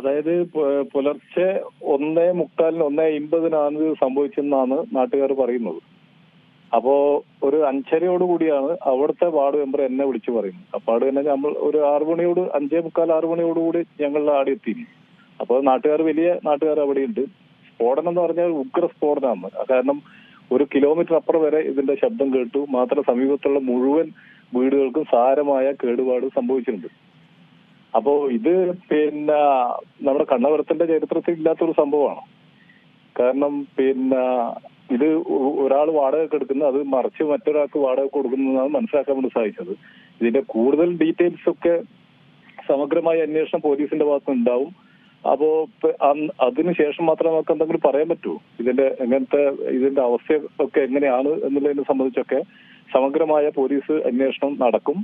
അതായത് പുലർച്ചെ ഒന്നേ മുക്കാലിന് ഒന്നേ അമ്പതിനാണ് ഇത് സംഭവിച്ചെന്നാണ് നാട്ടുകാർ പറയുന്നത്. അപ്പോ ഒരു അഞ്ചരയോട് കൂടിയാണ് അവിടുത്തെ വാർഡ് മെമ്പർ എന്നെ വിളിച്ചു പറയുന്നത്. അപ്പാട് തന്നെ നമ്മൾ ഒരു ആറു മണിയോട് അഞ്ചേ മുക്കാൽ ആറു മണിയോട് കൂടി ഞങ്ങൾ ആടെ എത്തി അപ്പോൾ നാട്ടുകാർ വലിയ നാട്ടുകാർ അവിടെയുണ്ട്. സ്ഫോടനം എന്ന് പറഞ്ഞാൽ ഉഗ്ര സ്ഫോടനമാണ്. കാരണം ഒരു കിലോമീറ്റർ അപ്പുറം വരെ ഇതിന്റെ ശബ്ദം കേട്ടു. മാത്രം സമീപത്തുള്ള മുഴുവൻ വീടുകൾക്കും സാരമായ കേടുപാട് സംഭവിച്ചിട്ടുണ്ട്. അപ്പോ ഇത് പിന്നെ നമ്മുടെ കണ്ണവരത്തിന്റെ ചരിത്രത്തിൽ ഇല്ലാത്തൊരു സംഭവമാണ്. കാരണം പിന്നെ ഇത് ഒരാൾ വാടക എടുക്കുന്നത് അത് മറിച്ച് മറ്റൊരാൾക്ക് വാടക കൊടുക്കുന്നതാണ് മനസ്സിലാക്കാൻ വേണ്ടി സാധിച്ചത്. ഇതിന്റെ കൂടുതൽ ഡീറ്റെയിൽസ് ഒക്കെ സമഗ്രമായ അന്വേഷണം പോലീസിന്റെ ഭാഗത്ത് ഉണ്ടാവും. അപ്പോ അതിനുശേഷം മാത്രമേ നമുക്ക് എന്തെങ്കിലും പറയാൻ പറ്റൂ ഇതിന്റെ എങ്ങനത്തെ ഇതിന്റെ അവസ്ഥ ഒക്കെ എങ്ങനെയാണ് എന്നുള്ളതിനെ സംബന്ധിച്ചൊക്കെ സമഗ്രമായ പോലീസ് അന്വേഷണം നടക്കും.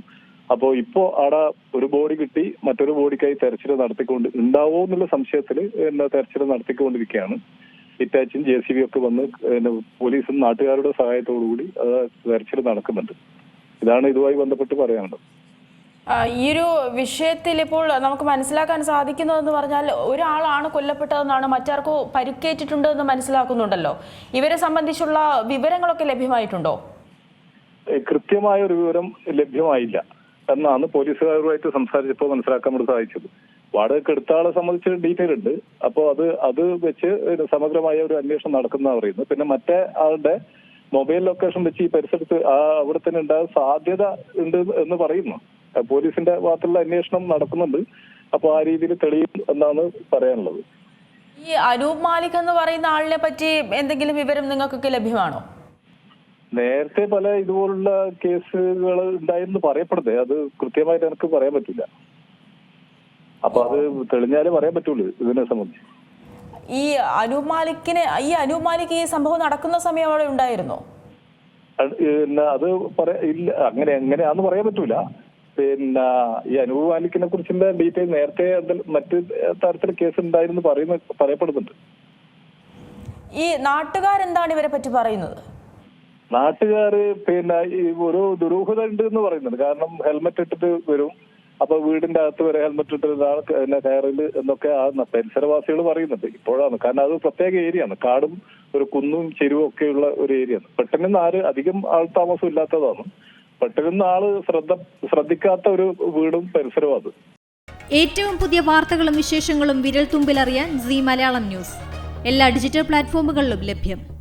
അപ്പോ ഇപ്പോ അവിടെ ഒരു ബോഡി കിട്ടി മറ്റൊരു ബോഡിക്കായി തെരച്ചിൽ നടത്തിക്കൊണ്ട് ഉണ്ടാവോ എന്നുള്ള സംശയത്തിൽ എന്താ തെരച്ചിൽ നടത്തിക്കൊണ്ടിരിക്കുകയാണ് ഇറ്റാച്ചും ജെ സി ബി ഒക്കെ വന്ന് പോലീസും നാട്ടുകാരുടെ സഹായത്തോടു കൂടി അത് തെരച്ചിൽ നടക്കുന്നുണ്ട്. ഇതാണ് ഇതുമായി ബന്ധപ്പെട്ട് പറയാനുള്ളത്. ഈ ഒരു വിഷയത്തിൽ ഇപ്പോൾ നമുക്ക് മനസ്സിലാക്കാൻ സാധിക്കുന്നതെന്ന് പറഞ്ഞാൽ ഒരാളാണ് കൊല്ലപ്പെട്ടതെന്നാണ് മറ്റാർക്കോ പരിക്കേറ്റിട്ടുണ്ട് എന്ന് മനസ്സിലാക്കുന്നുണ്ടല്ലോ. ഇവരെ സംബന്ധിച്ചുള്ള വിവരങ്ങളൊക്കെ ലഭ്യമായിട്ടുണ്ടോ? കൃത്യമായ ഒരു വിവരം ലഭ്യമായില്ല. എന്നാണ് പോലീസുകാരുമായിട്ട് സംസാരിച്ചപ്പോൾ മനസ്സിലാക്കാൻ വേണ്ടി സാധിച്ചത് വാടകയ്ക്ക് എടുത്ത ആളെ സംബന്ധിച്ച് ഡീറ്റെയിൽ ഉണ്ട്. അപ്പോൾ അത് അത് വെച്ച് സമഗ്രമായ ഒരു അന്വേഷണം നടക്കുന്ന പറയുന്നു പിന്നെ മറ്റേ ആളുടെ മൊബൈൽ ലൊക്കേഷൻ വെച്ച് ഈ പരിസരത്ത് ആ അവിടെ തന്നെ ഉണ്ടാകാൻ സാധ്യത ഉണ്ട് എന്ന് പറയുന്നു. പോലീസിന്റെ ഭാഗത്തുള്ള അന്വേഷണം നടക്കുന്നുണ്ട്. അപ്പോൾ ആ രീതിയിൽ തെളിയും എന്നാണ് പറയാനുള്ളത്. ഈ അനൂപ് മാലിക് എന്ന് പറയുന്ന ആളിനെ പറ്റി എന്തെങ്കിലും വിവരം നിങ്ങൾക്കൊക്കെ ലഭ്യമാണോ? നേരത്തെ പല ഇതുപോലുള്ള കേസുകൾ ഉണ്ടായിരുന്നു പറയപ്പെടുന്നത് അത് കൃത്യമായിട്ട് എനിക്ക് പറയാൻ പറ്റില്ല. അപ്പൊ അത് തെളിഞ്ഞാലേ പറയാൻ പറ്റുള്ളൂ ഇതിനെ സംബന്ധിച്ച്. ഈ അനൂപ് മാലിക്കിന് ഈ അനൂപ് മാലിക് ഈ സംഭവം നടക്കുന്ന സമയം അവിടെ ഉണ്ടായിരുന്നോ? അത് പിന്നെ അത് പറയാ ഇല്ല അങ്ങനെ എങ്ങനെയാന്ന് പറയാൻ പറ്റൂല. പിന്നെ ഈ അനൂപ് മാലിക്കിനെ കുറിച്ചുള്ള ഡീറ്റെയിൽ നേരത്തെ മറ്റ് തരത്തിൽ കേസ് ഉണ്ടായിരുന്നു പറയുന്ന പറയപ്പെടുന്നുണ്ട്. ഈ നാട്ടുകാരെന്താണ് ഇവരെ പറ്റി പറയുന്നത്? നാട്ടുകാര് പിന്നെ ഈ ഒരു ദുരൂഹത ഉണ്ട് എന്ന് പറയുന്നുണ്ട്. കാരണം ഹെൽമെറ്റ് ഇട്ടിട്ട് വരും. അപ്പൊ വീടിന്റെ അകത്ത് വരെ ഹെൽമെറ്റ് ഇട്ടിട്ടാണ് പിന്നെ കയറിൽ എന്നൊക്കെ ആ പരിസരവാസികൾ പറയുന്നുണ്ട്. ഇപ്പോഴാണ്. കാരണം അത് പ്രത്യേക ഏരിയ ആണ്. കാടും ഒരു കുന്നും ചെരുവും ഒക്കെയുള്ള ഒരു ഏരിയ ആണ്. പെട്ടെന്ന് ആര് അധികം ആൾ താമസം ഇല്ലാത്തതാണ്. പെട്ടെന്ന് ആൾ ശ്രദ്ധ ശ്രദ്ധിക്കാത്ത ഒരു വീടും പരിസരവും അത്. ഏറ്റവും പുതിയ വാർത്തകളും വിശേഷങ്ങളും വിരൽ തുമ്പിലറിയാൻ സി മലയാളം ന്യൂസ്. എല്ലാ ഡിജിറ്റൽ പ്ലാറ്റ്ഫോമുകളിലും ലഭ്യം.